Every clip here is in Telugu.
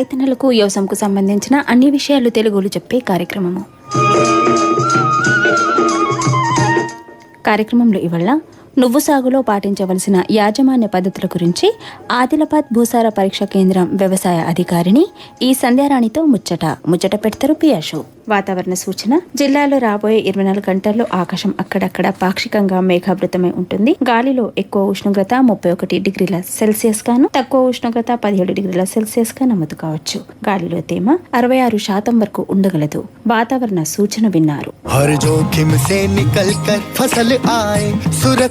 రైతన్నలకు వ్యవసాయంకు సంబంధించిన అన్ని విషయాలు తెలుగులో చెప్పే కార్యక్రమము. కార్యక్రమంలో ఇవాళ నువ్వు సాగులో పాటించవలసిన యాజమాన్య పద్ధతుల గురించి ఆదిలాబాద్ భూసార పరీక్ష కేంద్రం వ్యవసాయ అధికారిని ఈ సంధ్యారాణితో ముచ్చట. ముచ్చట పెడతారు పియాషు. వాతావరణ సూచన జిల్లాలో రాబోయే ఇరవై నాలుగు గంటల్లో ఆకాశం అక్కడక్కడ పాక్షికంగా మేఘావృతమై ఉంటుంది. గాలిలో ఎక్కువ ఉష్ణోగ్రత ముప్పై ఒకటి డిగ్రీల సెల్సియస్ గాను తక్కువ ఉష్ణోగ్రత పదిహేడు డిగ్రీల సెల్సియస్గా నమోదు కావచ్చు. గాలిలో తేమ అరవై ఆరు శాతం వరకు ఉండగలదు. వాతావరణ సూచన విన్నారు.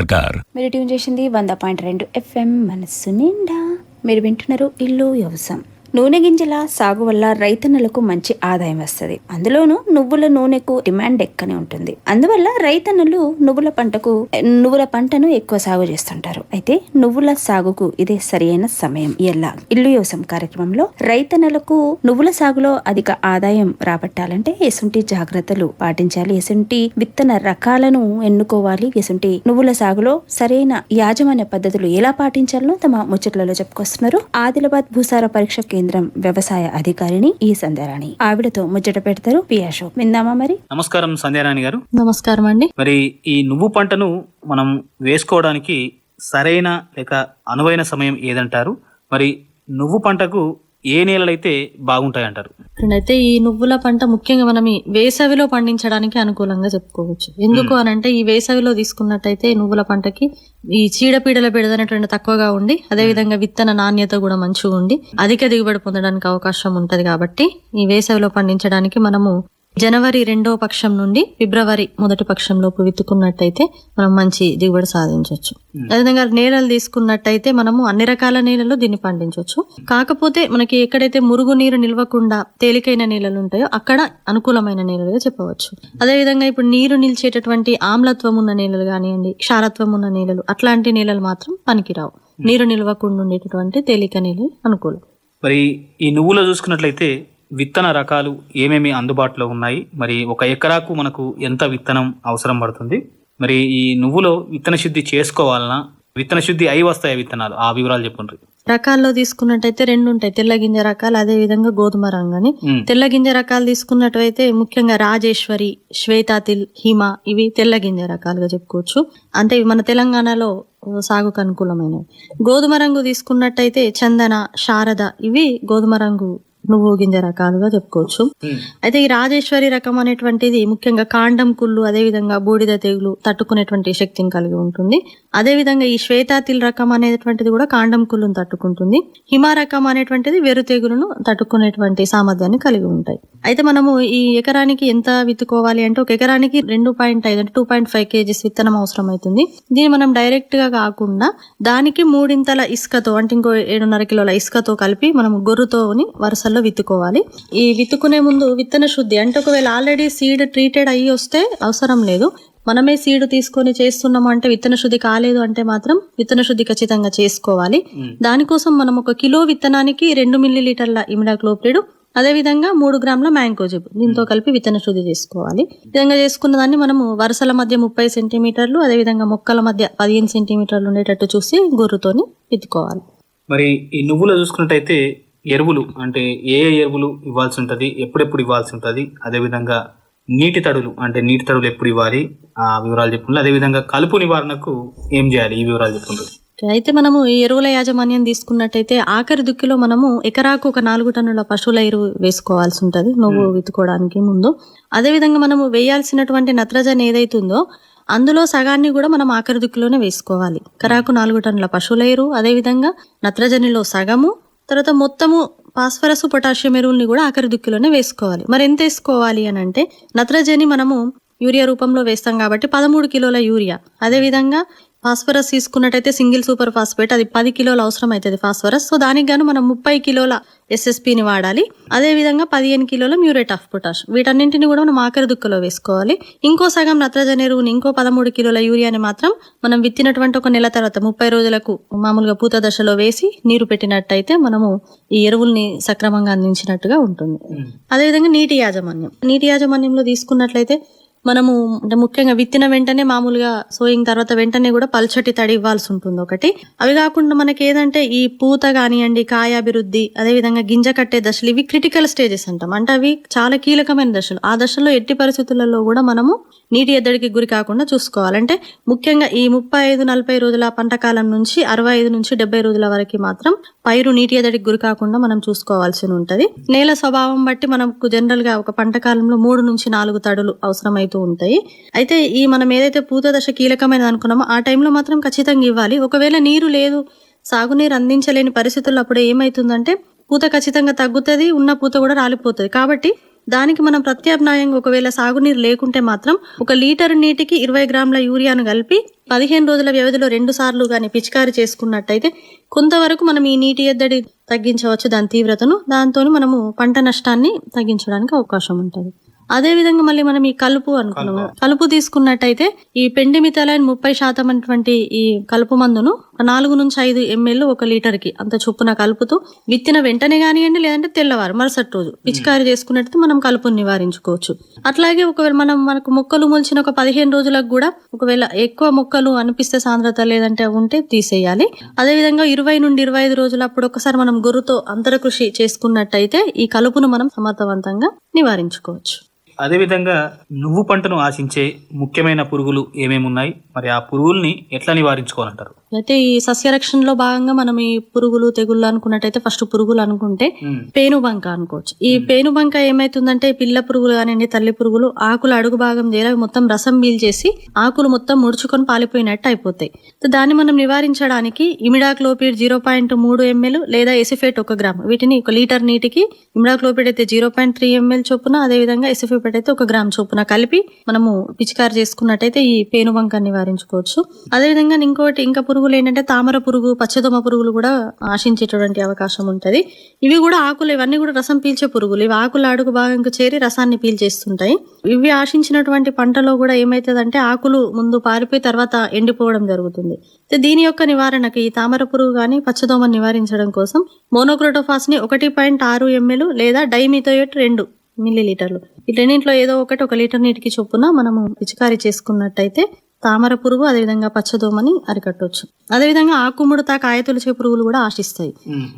సర్కార్. మీరు ట్యూన్ చేసింది వంద పాయింట్ రెండు ఎఫ్ఎం మనస్సు నిండా. మీరు వింటున్నారు ఇల్లు వ్యవసాయం. నూనె గింజల సాగు వల్ల రైతన్నలకు మంచి ఆదాయం వస్తుంది. అందులోనూ నువ్వుల నూనెకు డిమాండ్ ఎక్కనే ఉంటుంది. అందువల్ల రైతన్నలు నువ్వుల పంటకు నువ్వుల పంటను ఎక్కువ సాగు చేస్తుంటారు. అయితే నువ్వుల సాగుకు ఇదే సరైన సమయం. ఎలా ఇల్లు యోసం కార్యక్రమంలో రైతన్నలకు నువ్వుల సాగులో అధిక ఆదాయం రాబట్టాలంటే ఎసుంటి జాగ్రత్తలు పాటించాలి. ఎసుంటి విత్తన రకాలను ఎన్నుకోవాలి. ఎసుంటి నువ్వుల సాగులో సరైన యాజమాన్య పద్ధతులు ఎలా పాటించాలో తమ ముచ్చట్లలో చెప్పుకొస్తున్నారు ఆదిలాబాద్ భూసార పరీక్ష కేంద్రం వ్యవసాయ అధికారిని ఈ సంధ్యారాణి. ఆవిడతో ముచ్చట పెడతారు పియాషో విందామా మరి? నమస్కారం సంధ్యారాణి గారు. నమస్కారం అండి. మరి ఈ నువ్వు పంటను మనం వేసుకోవడానికి సరైన లేక అనువైన సమయం ఏదంటారు? మరి నువ్వు పంటకు ఏ నేలలైతే బాగుంటాయంటారు? ఇప్పుడైతే ఈ నువ్వుల పంట ముఖ్యంగా మనం ఈ వేసవిలో పండించడానికి అనుకూలంగా చెప్పుకోవచ్చు. ఎందుకు అని అంటే ఈ వేసవిలో తీసుకున్నట్టయితే నువ్వుల పంటకి ఈ చీడపీడల బెడదనేటువంటి తక్కువగా ఉండి అదే విధంగా విత్తన నాణ్యత కూడా మంచిగా ఉండి అధిక దిగుబడి పొందడానికి అవకాశం ఉంటది కాబట్టి ఈ వేసవిలో పండించడానికి మనము జనవరి రెండో పక్షం నుండి ఫిబ్రవరి మొదటి పక్షం లోపు విత్తుకున్నట్టయితే మనం మంచి దిగుబడి సాధించవచ్చు. అదేవిధంగా నేలలు తీసుకున్నట్టయితే మనము అన్ని రకాల నేలలు దీన్ని పండించవచ్చు. కాకపోతే మనకి ఎక్కడైతే మురుగు నీరు నిల్వకుండా తేలికైన నేలలు ఉంటాయో అక్కడ అనుకూలమైన నేలలుగా చెప్పవచ్చు. అదేవిధంగా ఇప్పుడు నీరు నిలిచేటటువంటి ఆమ్లత్వం ఉన్న నేలలు కానివ్వండి క్షారత్వం ఉన్న నేలలు అట్లాంటి నేలలు మాత్రం పనికిరావు. నీరు నిల్వకుండా ఉండేటటువంటి తేలిక నేలలు అనుకూలం. మరి ఈ నువ్వులో చూసుకున్నట్లయితే విత్తన రకాలు ఏమేమి అందుబాటులో ఉన్నాయి? మరి ఒక ఎకరాకు మనకు ఎంత విత్తనం అవసరం పడుతుంది? మరి ఈ నువ్వులో విత్తన శుద్ధి చేసుకోవాలన్నా విత్తన శుద్ధి అయి వస్తాయి విత్తనాలు? ఆ వివరాలు చెప్పండి. రకాల్లో తీసుకున్నట్టయితే రెండు ఉంటాయి. తెల్ల గింజ రకాలు అదే విధంగా గోధుమ రంగని. తెల్ల గింజ రకాలు తీసుకున్నట్టయితే ముఖ్యంగా రాజేశ్వరి శ్వేతాతిల్ హిమ ఇవి తెల్ల గింజ రకాలుగా చెప్పుకోవచ్చు. అంటే ఇవి మన తెలంగాణలో సాగుకు అనుకూలమైనవి. గోధుమ రంగు తీసుకున్నట్టయితే చందన శారద ఇవి గోధుమ రంగు నువ్వు గింజ రకాలుగా చెప్పుకోవచ్చు. అయితే ఈ రాజేశ్వరి రకం అనేటువంటిది ముఖ్యంగా కాండం కుళ్ళు అదే విధంగా బూడిద తెగులు తట్టుకునేటువంటి శక్తిని కలిగి ఉంటుంది. అదే విధంగా ఈ శ్వేతాతిల్ రకం అనేటువంటిది కూడా కాండం కుళ్ళును తట్టుకుంటుంది. హిమ రకం అనేటువంటిది వెరు తెగులును తట్టుకునేటువంటి సామర్థ్యాన్ని కలిగి ఉంటాయి. అయితే మనము ఈ ఎకరానికి ఎంత విత్తుకోవాలి అంటే ఒక ఎకరానికి రెండు పాయింట్ ఐదు అంటే టూ పాయింట్ ఫైవ్ కేజీస్ విత్తనం అవసరం అవుతుంది దీన్ని మనం డైరెక్ట్గా కాకుండా దానికి మూడింతల ఇసుకతో అంటే ఇంకో ఏడున్నర కిలోల ఇసుకతో కలిపి మనం గొర్రుతోని వరుసల్లో విత్తుకోవాలి. ఈ విత్తుకునే ముందు విత్తన శుద్ధి అంటే ఒకవేళ ఆల్రెడీ సీడ్ ట్రీటెడ్ అయ్యి వస్తే అవసరం లేదు. మనమే సీడు తీసుకొని చేస్తున్నాము అంటే విత్తన శుద్ధి కాలేదు అంటే మాత్రం విత్తన శుద్ధి ఖచ్చితంగా చేసుకోవాలి. దానికోసం మనం ఒక కిలో విత్తనానికి రెండు మిల్లీ లీటర్ల ఇమిడాక్లోప్రిడ్ అదే విధంగా మూడు గ్రాముల మ్యాంకోజిబ్ దీంతో కలిపి విత్తన శుద్ధి చేసుకోవాలి. విధంగా చేసుకున్న దాన్ని మనము వరుసల మధ్య ముప్పై సెంటీమీటర్లు అదే విధంగా మొక్కల మధ్య పదిహేను సెంటీమీటర్లు ఉండేటట్టు చూసి గొర్రుతోని విత్తుకోవాలి. మరి ఈ నువ్వులో చూసుకున్నట్టయితే ఎరువులు అంటే ఏ ఏ ఎరువులు ఇవ్వాల్సి ఉంటుంది ఎప్పుడెప్పుడు ఇవ్వాల్సి ఉంటుంది అదేవిధంగా నీటి తడులు అంటే నీటి తడులు ఎప్పుడు ఇవ్వాలి ఆ వివరాలు చెప్పుకుంటే అదేవిధంగా కలుపు నివారణకు ఏం చేయాలి ఈ వివరాలు చెప్పుకుంటుంది అయితే మనము ఈ ఎరువుల యాజమాన్యం తీసుకున్నట్టయితే ఆఖరి దుక్కిలో మనము ఎకరాకు ఒక నాలుగు టన్నుల పశువుల ఎరువు వేసుకోవాల్సి ఉంటుంది నువ్వు విత్తుకోవడానికి ముందు. అదే విధంగా మనము వేయాల్సినటువంటి నత్రజని ఏదైతుందో అందులో సగాన్ని కూడా మనం ఆఖరి దుక్కిలోనే వేసుకోవాలి. ఎకరాకు నాలుగు టన్నుల పశువుల ఎరువు అదే విధంగా నత్రజనిలో సగము తర్వాత మొత్తము ఫాస్ఫరస్ పొటాషియం ఎరువుల్ని కూడా ఆఖరి దుక్కిలోనే వేసుకోవాలి. మరి ఎంత వేసుకోవాలి అని అంటే నత్రజని మనము యూరియా రూపంలో వేస్తాం కాబట్టి పదమూడు కిలోల యూరియా. అదే విధంగా ఫాస్ఫరస్ తీసుకున్నట్టయితే సింగిల్ సూపర్ ఫాస్ఫేట్ అది పది కిలోలు అవసరం అవుతుంది ఫాస్ఫరస్. సో దానికి గాను మనం ముప్పై కిలోల ఎస్ఎస్పిని వాడాలి. అదే విధంగా పదిహేను కిలోల మ్యూరేట్ ఆఫ్ పొటాష్. వీటన్నింటిని కూడా మనం ఆఖరి దుక్కలో వేసుకోవాలి. ఇంకో సగం నత్రజని ఎరువుని ఇంకో పదమూడు కిలోల యూరియాని మాత్రం మనం విత్తినటువంటి ఒక నెల తర్వాత ముప్పై రోజులకు మామూలుగా పూత దశలో వేసి నీరు పెట్టినట్టయితే మనము ఈ ఎరువుల్ని సక్రమంగా అందించినట్టుగా ఉంటుంది. అదేవిధంగా నీటి యాజమాన్యం. నీటి యాజమాన్యంలో తీసుకున్నట్లయితే మనము అంటే ముఖ్యంగా విత్తిన వెంటనే మామూలుగా సోయింగ్ తర్వాత వెంటనే కూడా పల్చటి తడి ఇవ్వాల్సి ఉంటుంది ఒకటి. అవి కాకుండా మనకి ఏదంటే ఈ పూత కానివ్వండి కాయాభివృద్ధి అదేవిధంగా గింజ కట్టే దశలు ఇవి క్రిటికల్ స్టేజెస్ అంటాం. అంటే అవి చాలా కీలకమైన దశలు. ఆ దశలో ఎట్టి పరిస్థితులలో కూడా మనము నీటి ఎద్దడికి గురి కాకుండా చూసుకోవాలంటే ముఖ్యంగా ఈ ముప్పై ఐదు నలభై రోజుల పంట కాలం నుంచి అరవై ఐదు నుంచి డెబ్బై రోజుల వరకు మాత్రం పైరు నీటి ఎద్దడికి గురి కాకుండా మనం చూసుకోవాల్సి ఉంటుంది. నేల స్వభావం బట్టి మనకు జనరల్గా ఒక పంట కాలంలో మూడు నుంచి నాలుగు తడులు అవసరమైతూ ఉంటాయి. అయితే ఈ మనం ఏదైతే పూత దశ కీలకమైనది అనుకున్నామో ఆ టైంలో మాత్రం ఖచ్చితంగా ఇవ్వాలి. ఒకవేళ నీరు లేదు సాగునీరు అందించలేని పరిస్థితుల్లో అప్పుడు ఏమైతుందంటే పూత ఖచ్చితంగా తగ్గుతుంది ఉన్న పూత కూడా రాలిపోతుంది. కాబట్టి దానికి మనం ప్రత్యామ్నాయంగా ఒకవేళ సాగునీరు లేకుంటే మాత్రం ఒక లీటర్ నీటికి ఇరవై గ్రాముల యూరియాను కలిపి పదిహేను రోజుల వ్యవధిలో రెండు సార్లు కానీ పిచికారి చేసుకున్నట్టయితే కొంతవరకు మనం ఈ నీటి ఎద్దడి తగ్గించవచ్చు దాని తీవ్రతను. దాంతో మనము పంట నష్టాన్ని తగ్గించడానికి అవకాశం ఉంటుంది. అదే విధంగా మళ్ళీ మనం ఈ కలుపు అనుకున్నాము కలుపు. తీసుకున్నట్టయితే ఈ పెండిమిథలైన్ ముప్పై శాతం అటువంటి ఈ కలుపు మందును నాలుగు నుంచి ఐదు ఎంఎల్ ఒక లీటర్కి అంత చొప్పున కలుపుతూ విత్తిన వెంటనే కానివ్వండి లేదంటే తెల్లవారు మరుసటి రోజు. పిచికారి చేసుకున్నట్టు మనం కలుపుని నివారించుకోవచ్చు. అట్లాగే ఒకవేళ మనం మనకు మొక్కలు మొలిచిన ఒక పదిహేను రోజులకు కూడా ఒకవేళ ఎక్కువ మొక్కలు అనిపిస్తే సాంద్రత లేదంటే ఉంటే తీసేయాలి. అదే విధంగా ఇరవై నుండి ఇరవై ఐదు రోజులు అప్పుడు ఒకసారి మనం గొర్రుతో అంతర కృషి చేసుకున్నట్టయితే ఈ కలుపును మనం సమర్థవంతంగా నివారించుకోవచ్చు. అదేవిధంగా నువ్వు పంటను ఆశించే ముఖ్యమైన పురుగులు ఏమేమి ఉన్నాయి మరి ఆ పురుగుల్ని ఎట్లా నివారించుకోవాలంటారు? అయితే ఈ సస్యరక్షణలో భాగంగా మనం ఈ పురుగులు తెగుళ్ళు అనుకున్నట్టయితే ఫస్ట్ పురుగులు అనుకుంటే పేనుబంక అనుకోవచ్చు. ఈ పేనుబంక ఏమైతుందంటే పిల్ల పురుగులు కానివ్వండి తల్లి పురుగులు ఆకులు అడుగు భాగం చేర మొత్తం రసం పీల్చేసి ఆకులు మొత్తం ముడుచుకొని పాలిపోయినట్టు అయిపోతాయి. దాన్ని మనం నివారించడానికి ఇమిడాక్లోపిడ్ జీరో పాయింట్ మూడు ఎంఎల్ లేదా ఎసిఫేట్ ఒక గ్రామ్. వీటిని ఒక లీటర్ నీటికి ఇమిడాక్లోపిడ్ అయితే జీరో పాయింట్ త్రీ ఎంఎల్ చొప్పున అదేవిధంగా ఎసిఫేట్ అయితే ఒక గ్రామ్ చొప్పున కలిపి మనము పిచికారి చేసుకున్నట్టయితే ఈ పేను వంకాన్ని నివారించుకోవచ్చు అదేవిధంగా ఇంకోటి ఇంకా పురుగులు ఏంటంటే తామర పురుగు పచ్చదోమ పురుగులు కూడా ఆశించేటటువంటి అవకాశం ఉంటది. ఇవి కూడా ఆకులు ఇవన్నీ కూడా రసం పీల్చే పురుగులు. ఇవి ఆకుల అడుగు భాగంకు చేరి రసాన్ని పీల్చేస్తుంటాయి. ఇవి ఆశించినటువంటి పంటలో కూడా ఏమవుతుందంటే ఆకులు ముందు పారిపోయి తర్వాత ఎండిపోవడం జరుగుతుంది. దీని యొక్క నివారణకు ఈ తామర పురుగు కానీ పచ్చదోమని నివారించడం కోసం మోనోక్రోటోఫాస్ని ఒకటి పాయింట్ ఆరు ఎంఎల్ లేదా డైమిథోయేట్ రెండు మిల్లీ లీటర్లు ఈ రెండింటిలో ఏదో ఒకటి ఒక లీటర్ నీటికి చొప్పున మనము పిచికారీ చేసుకున్నట్టయితే తామర పురుగు అదేవిధంగా పచ్చదోమని అరికట్టవచ్చు అదేవిధంగా ఆకుముడత కాయతొలిచే పురుగులు కూడా ఆశిస్తాయి.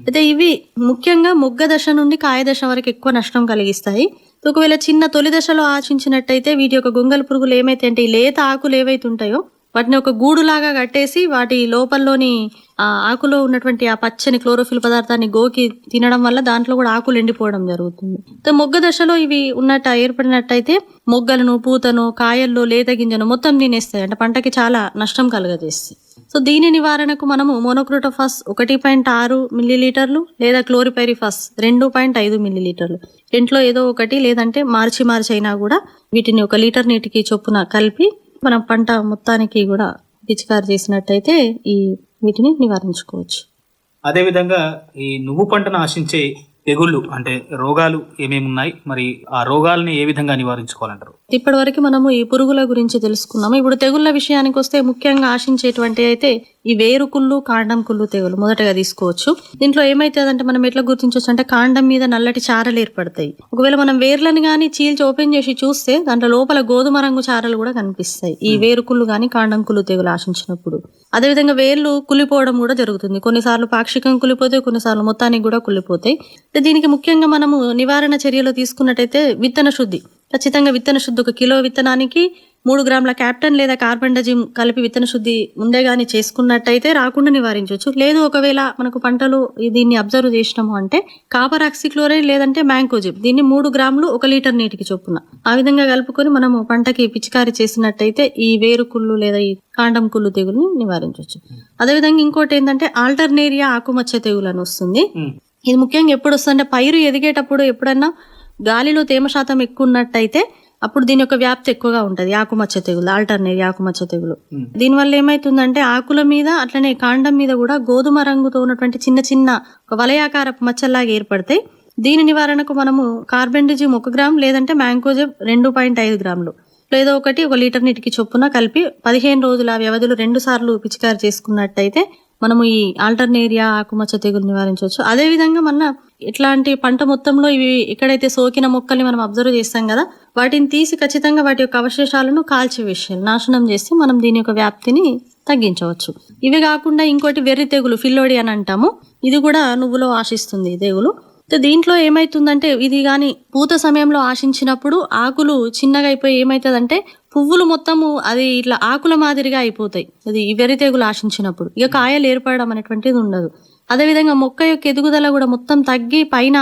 అయితే ఇవి ముఖ్యంగా మొగ్గ దశ నుండి కాయ దశ వరకు ఎక్కువ నష్టం కలిగిస్తాయి. ఒకవేళ చిన్న తొలి దశలో ఆశించినట్టయితే వీటి యొక్క గొంగలి పురుగులు ఏమైతే అంటే లేత ఆకులు ఏవైతే ఉంటాయో వాటిని ఒక గూడులాగా కట్టేసి వాటి లోపల్లోని ఆ ఆకులో ఉన్నటువంటి ఆ పచ్చని క్లోరోఫిల్ పదార్థాన్ని గోకి తినడం వల్ల దాంట్లో కూడా ఆకులు ఎండిపోవడం జరుగుతుంది. మొగ్గ దశలో ఇవి ఉన్నట్టు ఏర్పడినట్టయితే మొగ్గలను పూతను కాయల్లో లేత గింజను మొత్తం తినేస్తాయి. అంటే పంటకి చాలా నష్టం కలుగజేస్తాయి. సో దీని నివారణకు మనము మోనోక్రోటోఫాస్ ఒకటి పాయింట్ ఆరు మిల్లీలీటర్లు లేదా క్లోరిపైరిఫాస్ రెండు పాయింట్ ఐదు మిల్లీలీటర్లు. ఇంట్లో ఏదో ఒకటి లేదంటే మార్చి మార్చి అయినా కూడా వీటిని ఒక లీటర్ నీటికి చొప్పున కలిపి మన పంట మొత్తానికి కూడా పిచికారి చేసినట్టయితే ఈ వీటిని నివారించుకోవచ్చు. అదేవిధంగా ఈ నువ్వు పంటను ఆశించే తెగుళ్ళు అంటే రోగాలు ఏమేమి ఉన్నాయి? మరి ఆ రోగాల్ని ఏ విధంగా నివారించుకోవాలంటారు? ఇప్పటి వరకు మనము ఈ పురుగుల గురించి తెలుసుకున్నాము. ఇప్పుడు తెగుళ్ళ విషయానికి వస్తే ముఖ్యంగా ఆశించేటువంటి అయితే ఈ వేరుకుళ్ళు కాండం కుళ్ళు తెగులు మొదటగా తీసుకోవచ్చు. దీంట్లో ఏమైతుందంటే మనం ఎట్లా గుర్తించవచ్చు అంటే కాండం మీద నల్లటి చారలు ఏర్పడతాయి. ఒకవేళ మనం వేర్లను కానీ చీల్చి ఓపెన్ చేసి చూస్తే దాంట్లో లోపల గోధుమ రంగు చారలు కూడా కనిపిస్తాయి. ఈ వేరుకుళ్ళు కానీ కాండం కుళ్ళు తెగులు ఆశించినప్పుడు. అదేవిధంగా వేర్లు కులిపోవడం కూడా జరుగుతుంది. కొన్నిసార్లు పాక్షికం కులిపోతాయి కొన్నిసార్లు మొత్తానికి కూడా కులిపోతాయి దీనికి ముఖ్యంగా మనము నివారణ చర్యలు తీసుకున్నట్టయితే విత్తన శుద్ధి. ఖచ్చితంగా విత్తన శుద్ధి ఒక కిలో విత్తనానికి మూడు గ్రాముల క్యాప్టన్ లేదా కార్బన్ డజిమ్ కలిపి విత్తన శుద్ధి ముందే కానీ చేసుకున్నట్టయితే రాకుండా నివారించవచ్చు. లేదు ఒకవేళ మనకు పంటలు దీన్ని అబ్జర్వ్ చేసినాము అంటే కాపర్ ఆక్సిక్లోరైడ్ లేదంటే మ్యాంకోజిమ్. దీన్ని మూడు గ్రాములు ఒక లీటర్ నీటికి చొప్పున. ఆ విధంగా కలుపుకొని మనము పంటకి పిచికారి చేసినట్టయితే ఈ వేరు కుళ్ళు లేదా ఈ కాండం కుళ్ళు తెగులు నివారించవచ్చు. అదేవిధంగా ఇంకోటి ఏంటంటే ఆల్టర్నేరియా ఆకుమచ్చ తెగులు అని వస్తుంది ఇది ముఖ్యంగా ఎప్పుడు వస్తుందంటే పైరు ఎదిగేటప్పుడు ఎప్పుడన్నా గాలిలో తేమ శాతం ఎక్కువ ఉన్నట్టయితే అప్పుడు దీని యొక్క వ్యాప్తి ఎక్కువగా ఉంటది ఆకుమచ్చ తెగులు ఆల్టర్నేట్ ఆకుమచ్చ తెగులు. దీనివల్ల ఏమైతుందంటే ఆకుల మీద అట్లనే కాండం మీద కూడా గోధుమ రంగుతో ఉన్నటువంటి చిన్న చిన్న వలయాకారపు మచ్చల్లాగా ఏర్పడతాయి దీని నివారణకు మనము కార్బెండిజిమ్ ఒక గ్రామ్ లేదంటే మ్యాంకోజెబ్ రెండు పాయింట్ ఐదు గ్రాములు. లేదో ఒకటి ఒక లీటర్ నీటికి చొప్పున కలిపి పదిహేను రోజుల వ్యవధిలో రెండు సార్లు పిచికారి చేసుకున్నట్టయితే మనము ఈ ఆల్టర్నేరియా ఆకుమచ్చ తెగులు నివారించవచ్చు. అదే విధంగా మన ఇట్లాంటి పంట మొత్తంలో ఇవి ఎక్కడైతే సోకిన మొక్కల్ని మనం అబ్జర్వ్ చేస్తాం కదా వాటిని తీసి ఖచ్చితంగా వాటి యొక్క అవశేషాలను కాల్చివేసేయాలి నాశనం చేసి మనం దీని యొక్క వ్యాప్తిని తగ్గించవచ్చు. ఇవి కాకుండా ఇంకోటి వెర్రి తెగులు ఫిల్లోడి అని అంటాము. ఇది కూడా నువ్వులో ఆశిస్తుంది తెగులు. దీంట్లో ఏమైతుందంటే ఇది కానీ పూత సమయంలో ఆశించినప్పుడు ఆకులు చిన్నగా అయిపోయి ఏమైతుందంటే పువ్వులు మొత్తము అది ఇట్లా ఆకుల మాదిరిగా అయిపోతాయి. అది వెరితేగులు వెర్రి తెగులు ఆశించినప్పుడు. ఇక కాయలు ఏర్పడడం అనేటువంటిది ఉండదు. అదేవిధంగా మొక్క యొక్క ఎదుగుదల కూడా మొత్తం తగ్గి పైన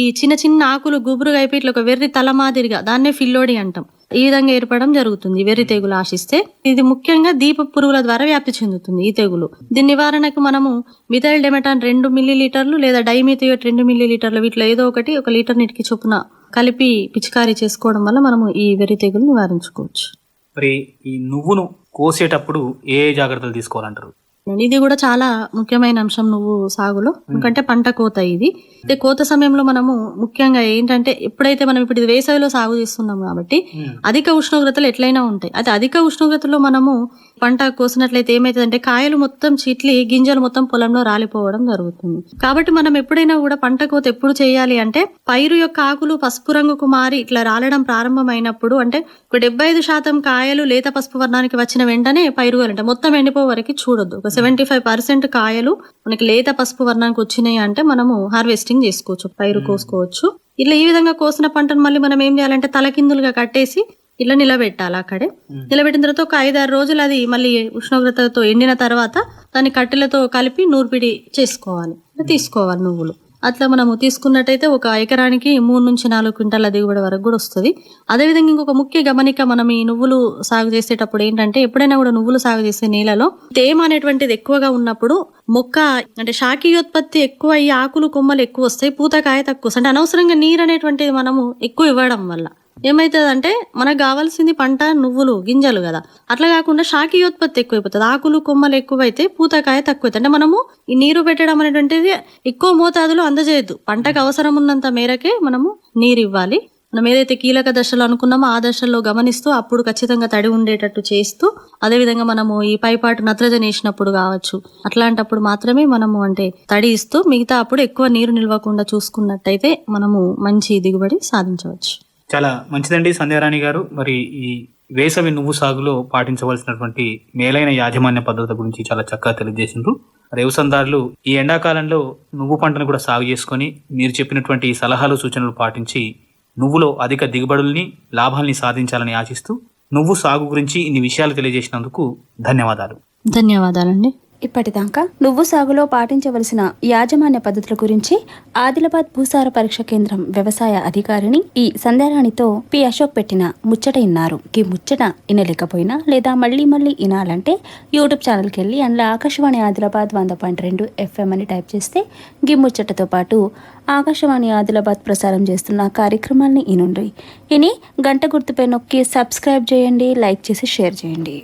ఈ చిన్న చిన్న ఆకులు గుబురుగా అయిపోయి ఇట్లా ఒక వెర్రి తల మాదిరిగా దాన్నే ఫిల్లోడి అంటాం. ఈ విధంగా ఏర్పడడం జరుగుతుంది. వెర్రి తెగులు ఆశిస్తే ఇది ముఖ్యంగా దీప పురుగుల ద్వారా వ్యాప్తి చెందుతుంది ఈ తెగులు. దీని నివారణకు మనము మిథైల్ డెమెటాన్ రెండు మిల్లీ లీటర్లు లేదా డైమిథియోట్ రెండు మిల్లీ లీటర్లు వీటిలో ఏదో ఒకటి ఒక లీటర్ నీటికి చొప్పున కలిపి పిచికారీ చేసుకోవడం వల్ల మనము ఈ వెర్రి తెగులు నివారించుకోవచ్చు. మరి ఈ నువ్వును కోసేటప్పుడు ఏ జాగ్రత్తలు తీసుకోవాలంటారు? ఇది కూడా చాలా ముఖ్యమైన అంశం నువ్వు సాగులో. ఎందుకంటే పంట కోత ఇది. అయితే కోత సమయంలో మనము ముఖ్యంగా ఏంటంటే ఎప్పుడైతే మనం ఇప్పుడు ఇది వేసవిలో సాగు చేస్తున్నాం కాబట్టి అధిక ఉష్ణోగ్రతలు ఎట్లయినా ఉంటాయి. అయితే అధిక ఉష్ణోగ్రతలో మనము పంట కోసినట్లయితే ఏమైతుందంటే కాయలు మొత్తం చిట్లి గింజలు మొత్తం పొలంలో రాలిపోవడం జరుగుతుంది. కాబట్టి మనం ఎప్పుడైనా కూడా పంట కోత ఎప్పుడు చేయాలి అంటే పైరు యొక్క ఆకులు పసుపు రంగుకు మారి ఇట్లా రాలడం ప్రారంభమైనప్పుడు అంటే ఒక డెబ్బై ఐదు శాతం కాయలు లేత పసుపు వర్ణానికి వచ్చిన వెంటనే పైరు అంటే మొత్తం ఎండిపో వరకు చూడొద్దు. ఒక సెవెంటీ ఫైవ్ పర్సెంట్ కాయలు మనకి లేత పసుపు వర్ణానికి వచ్చినాయి అంటే మనము హార్వెస్టింగ్ చేసుకోవచ్చు పైరు కోసుకోవచ్చు. ఇట్లా ఈ విధంగా కోసిన పంటను మళ్ళీ మనం ఏం చేయాలంటే తలకిందులుగా కట్టేసి ఇట్లా నిలబెట్టాలి అక్కడే. నిలబెట్టిన తర్వాత ఒక ఐదారు రోజులు అది మళ్ళీ ఉష్ణోగ్రతతో ఎండిన తర్వాత దాన్ని కట్టెలతో కలిపి నూర్పిడి చేసుకోవాలి. తీసుకోవాలి నువ్వులు. అట్లా మనము తీసుకున్నట్టయితే ఒక ఎకరానికి మూడు నుంచి నాలుగు క్వింటాల దిగుబడి వరకు కూడా వస్తుంది. అదేవిధంగా ఇంకొక ముఖ్య గమనిక మనం ఈ నువ్వులు సాగు చేసేటప్పుడు ఏంటంటే ఎప్పుడైనా కూడా నువ్వులు సాగు చేసే నేలలో తేమ అనేటువంటిది ఎక్కువగా ఉన్నప్పుడు మొక్క అంటే శాఖీయోత్పత్తి ఎక్కువ ఈ ఆకులు కొమ్మలు ఎక్కువ వస్తాయి పూతకాయ తక్కువ అంటే అనవసరంగా నీరు అనేటువంటిది మనము ఎక్కువ ఇవ్వడం వల్ల. ఏమవుతుందంటే మనకు కావాల్సింది పంట నువ్వులు గింజలు కదా. అట్లా కాకుండా శాఖీయోత్పత్తి ఎక్కువైపోతుంది. ఆకులు కొమ్మలు ఎక్కువైతే పూతకాయ తక్కువ అంటే మనము ఈ నీరు పెట్టడం అనేటువంటిది ఎక్కువ మోతాదులో అందజేయద్దు. పంటకు అవసరం ఉన్నంత మేరకే మనము నీరు ఇవ్వాలి. మనం ఏదైతే కీలక దశలు అనుకున్నామో ఆ దశల్లో గమనిస్తూ అప్పుడు ఖచ్చితంగా తడి ఉండేటట్టు చేస్తూ అదేవిధంగా మనము ఈ పైపాటు నత్రజని వేసినప్పుడు కావచ్చు అట్లాంటప్పుడు మాత్రమే మనము అంటే తడి ఇస్తూ మిగతా అప్పుడు ఎక్కువ నీరు నిల్వకుండా చూసుకున్నట్టయితే మనము మంచి దిగుబడి సాధించవచ్చు. చాలా మంచిదండి సంధ్యారాణి గారు. మరి ఈ వేసవి నువ్వు సాగులో పాటించవలసినటువంటి మేలైన యాజమాన్య పద్ధతుల గురించి చాలా చక్కగా తెలియజేసిండ్రు. రేవుసందారులు ఈ ఎండాకాలంలో నువ్వు పంటను కూడా సాగు చేసుకొని మీరు చెప్పినటువంటి సలహాలు సూచనలు పాటించి నువ్వులో అధిక దిగుబడుల్ని లాభాల్ని సాధించాలని ఆశిస్తూ నువ్వు సాగు గురించి ఇన్ని విషయాలు తెలియజేసినందుకు ధన్యవాదాలు. ధన్యవాదాలండి. ఇప్పటిదాకా నువ్వు సాగులో పాటించవలసిన యాజమాన్య పద్ధతుల గురించి ఆదిలాబాద్ భూసార పరీక్ష కేంద్రం వ్యవసాయ అధికారిని ఈ సంధ్యారాణితో పి అశోక్ పెట్టిన ముచ్చట ఇన్నారు. ఈ ముచ్చట వినలేకపోయినా లేదా మళ్ళీ మళ్ళీ వినాలంటే యూట్యూబ్ ఛానల్కి వెళ్ళి అందులో ఆకాశవాణి ఆదిలాబాద్ వంద పాయింట్ రెండు ఎఫ్ఎం అని టైప్ చేస్తే గి ముచ్చటతో పాటు ఆకాశవాణి ఆదిలాబాద్ ప్రసారం చేస్తున్న కార్యక్రమాల్ని ఇనుండి ఇని గంట గుర్తుపై నొక్కి సబ్స్క్రైబ్ చేయండి లైక్ చేసి షేర్ చేయండి.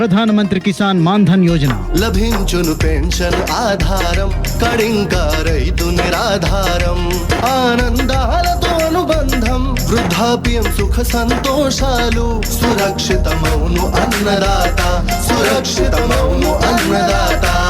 ప్రధానమంత్రి కిసాన్ మాన్ధన్ యోజన. లభించును పెన్షన్ ఆధారం కడింకా రైతు నిరాధారం ఆనందాలతో అనుబంధం వృద్ధాప్యం సుఖ సంతోషాలు సురక్షితమౌను అన్నదాత సురక్షితమౌను అన్నదాత.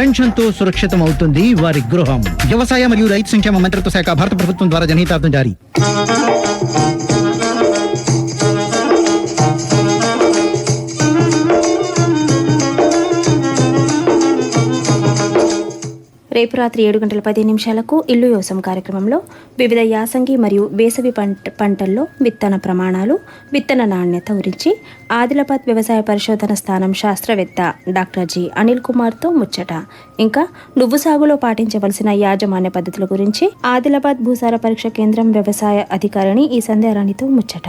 పెన్షన్తో సురక్షితం అవుతుంది వారి గృహం. వ్యవసాయ మరియు రైతు సంక్షేమ మంత్రిత్వ శాఖ భారత ప్రభుత్వం ద్వారా జనహితార్థం జారీ. రేపు రాత్రి ఏడు గంటల పది నిమిషాలకు ఇల్లు యోసం కార్యక్రమంలో వివిధ యాసంగి మరియు వేసవి పంట పంటల్లో విత్తన ప్రమాణాలు విత్తన నాణ్యత గురించి ఆదిలాబాద్ వ్యవసాయ పరిశోధన స్థానం శాస్త్రవేత్త డాక్టర్ జి అనిల్ కుమార్తో ముచ్చట. ఇంకా నువ్వు సాగులో పాటించవలసిన యాజమాన్య పద్ధతుల గురించి ఆదిలాబాద్ భూసార పరీక్ష కేంద్రం వ్యవసాయ అధికారిని ఈ సంధ్యారాణితో ముచ్చట.